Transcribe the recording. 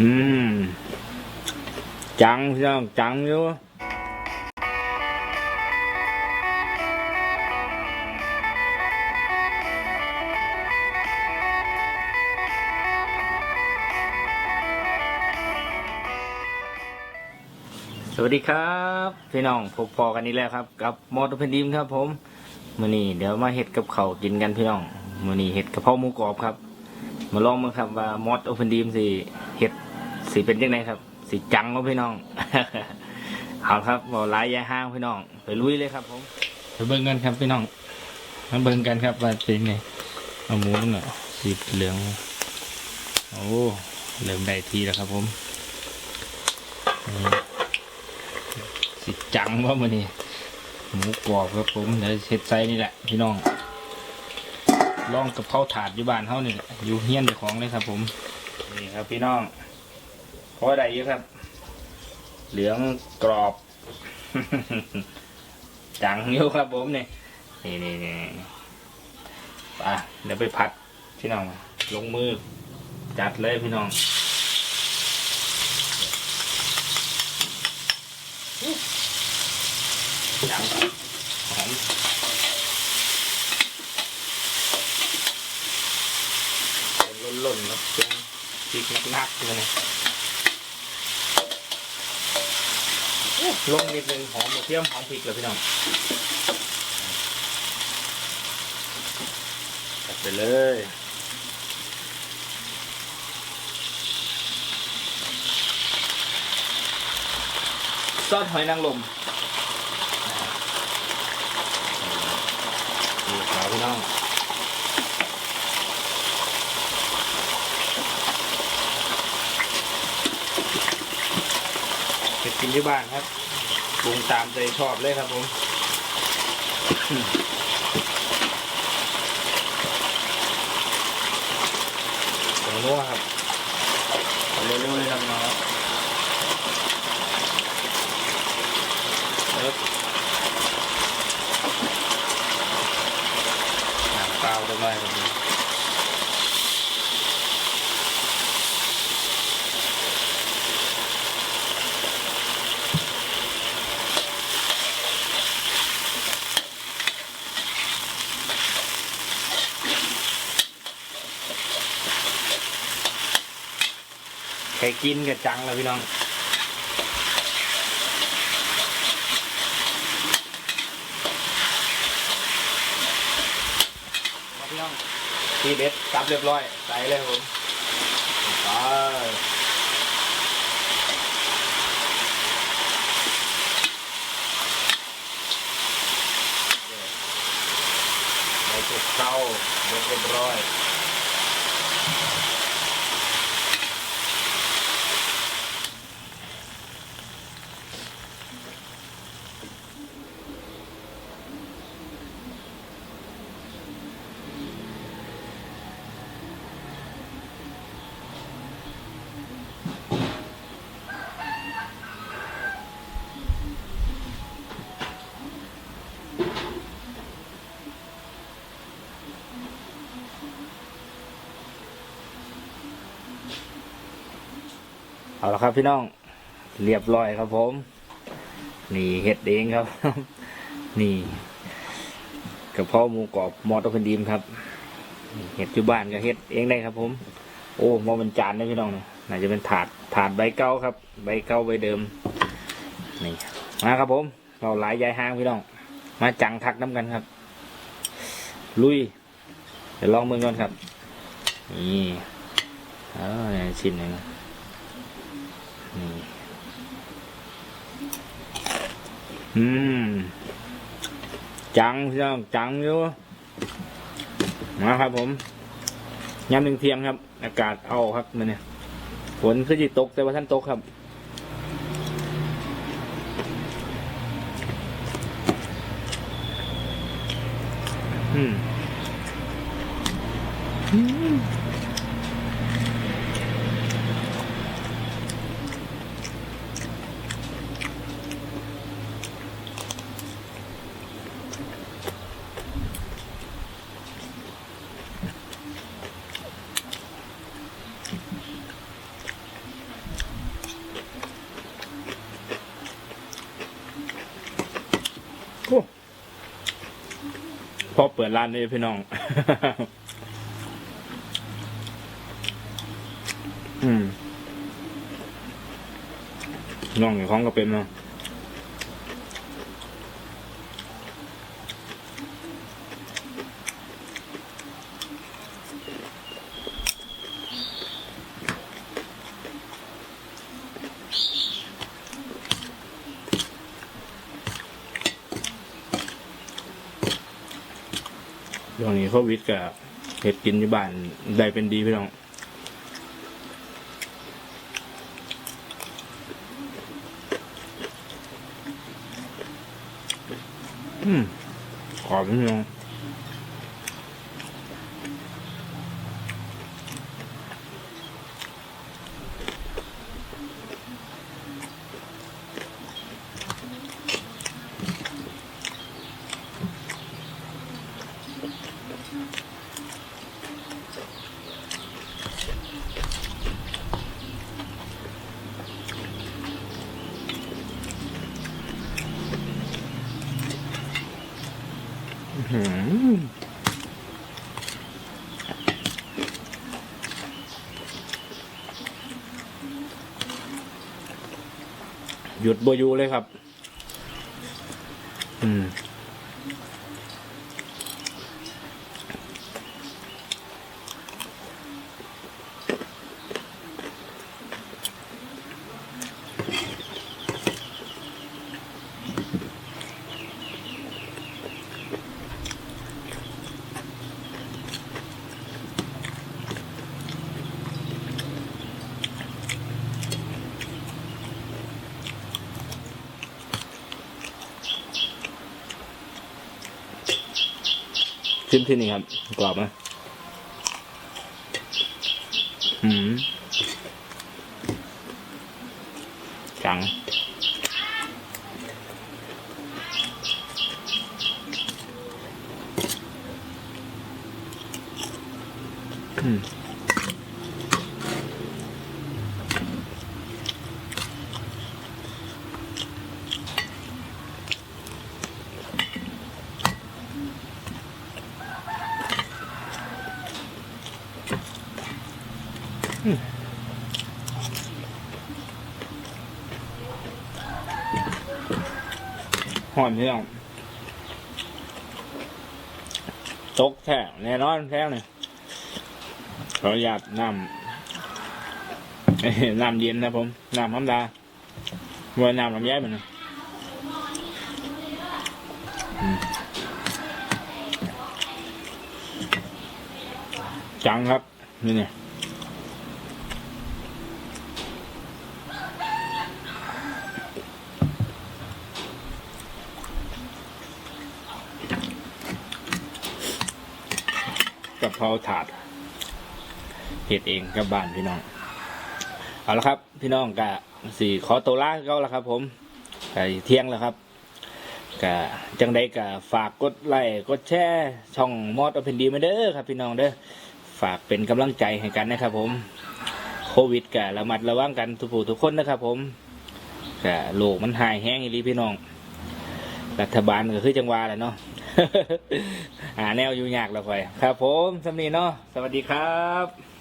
อืม จังพี่น้องจังอยู่สวัสดีครับพี่น้องพบพอกันนี้แล้วครับ กับมอเตอร์เพนดิมครับ ผมมื่อนี้เดี๋ยวมาเห็ดกับเขากินกันพี่น้องมื่อนี้เห็ดกระเพราหมูกรอบครับ มาลองมาครับว่ามอสโอเพนดีมสิเห็ดสิเป็นยังไงครับสิจังครับพี่น้องเอาครับบอลายยาห้างพี่น้อง ไปลุยเลยครับผมไปเบิ่งกันครับพี่น้องมาเบิ่งกันครับว่าเป็นไงเอาหมูตรงหนสีเหลืองโอ้เริ่มได้ทีแล้วครับผมนี่สิจังว่ามันนี่หมูกรอบครับผมเดี๋ยวเห็ดไซนี่แหละพี่น้อง ลองกับเผาถาดอยู่บ้านเขานี่แหละอยู่เฮี้ยนเจ้าของเลยครับผม นี่ครับพี่น้องพอได้เยอะครับ เหลืองกรอบจังอยู่ครับผมนี่นี่นี่นี่ไปเดี๋ยวไปพัดพี่น้อง ลงมือ จัดเลยพี่น้องจังหอม เป็ นล่นๆครับเป็นพริกนักๆเลยนะโอ้ลงนิดนึงหอมกระเทียมหอมพริกเลยพี่น้องจัดไปเลยซอสหอยนางรมนี่ครับพี่น้อง ก็บกินที่บ้านครับปรุงตามใจชอบเลยครับผมผงนัวครับเอาเร็วๆเลยครับน้องครับเอิบน้ำเปล่าได้ไหมครับ ใครกินกับจังแล้วพี่น้องมาพี่น้องทีเด็ดจับเรียบร้อยใส่เลยผมไปในจุดเตาเรียบร้อย เอาละครับพี่น้อง เรียบร้อยครับผม นี่เห็ดเองครับ นี่กระเพาะหมูกรอบมอตอร์เพนดีมครับเห็ดอยู่บ้านก็เห็ดเองได้ครับ ผม โอ้มอเป็นจานนะพี่น้องเนี่ยน่าจะเป็นถาดถาดใบเก้าครับ ใบเก้าใบเดิม นี่มาครับผม เราหลายยายห้างพี่น้อง มาจังทักน้ำกันครับ ลุย เดี๋ยวลองมือก่อนครับ นี่เออชิ้นหนึ่ง อืม จังพี่น้องจังอยู่มาครับผมยามหนึ่งเที่ยงครับ อากาศเอาครับมันเนี่ยฝนคือจิตกแต่ว่าท่านตกครับอืม พอเปิดร้านเลยพี่น้อง อืมน้องของก็เป็นเนาะ ช่วงนี้โควิดกับเห็ดกินที่บ้านได้เป็นดีพี่น้องอืมขอบพี่น้อง หยุดบอยูเลยครับ อืม จิ้มที่นี่ครับกรอบไหมอืมจังอืม หอมที่ต้องตกแท้แน่นอนแท้เนี่ยขออนุญาตนำน้ำเย็นนะผมน้ำธรรมดาว่าน้ำลำไยมันนะอืมจังครับ นี่เนี่ย กะเพราถาดเห็ดเองกับบ้านพี่น้อง เอาละครับ พี่น้องกะสี่ขอตัวลาเขาล้วครับ ผมกะเที่ยงแล้วครับกะจังใดกะฝากกดไลค์กดแชร์ช่องมอดอเพนดีมาเด้อครับ พี่น้องเด้อฝากเป็นกำลังใจให้กันนะครับ ผม โควิดกะระมัดระวังกันทุกผู้ทุกคนนะครับ ผมกะโลกมันหายแห้งอีลีพี่น้อง รัฐบาลก็คือจังหวาแหละเนาะ หาแนวอยู่ยากแล้วค่อย ครับ ผมสำนีเนาะสวัสดีครับ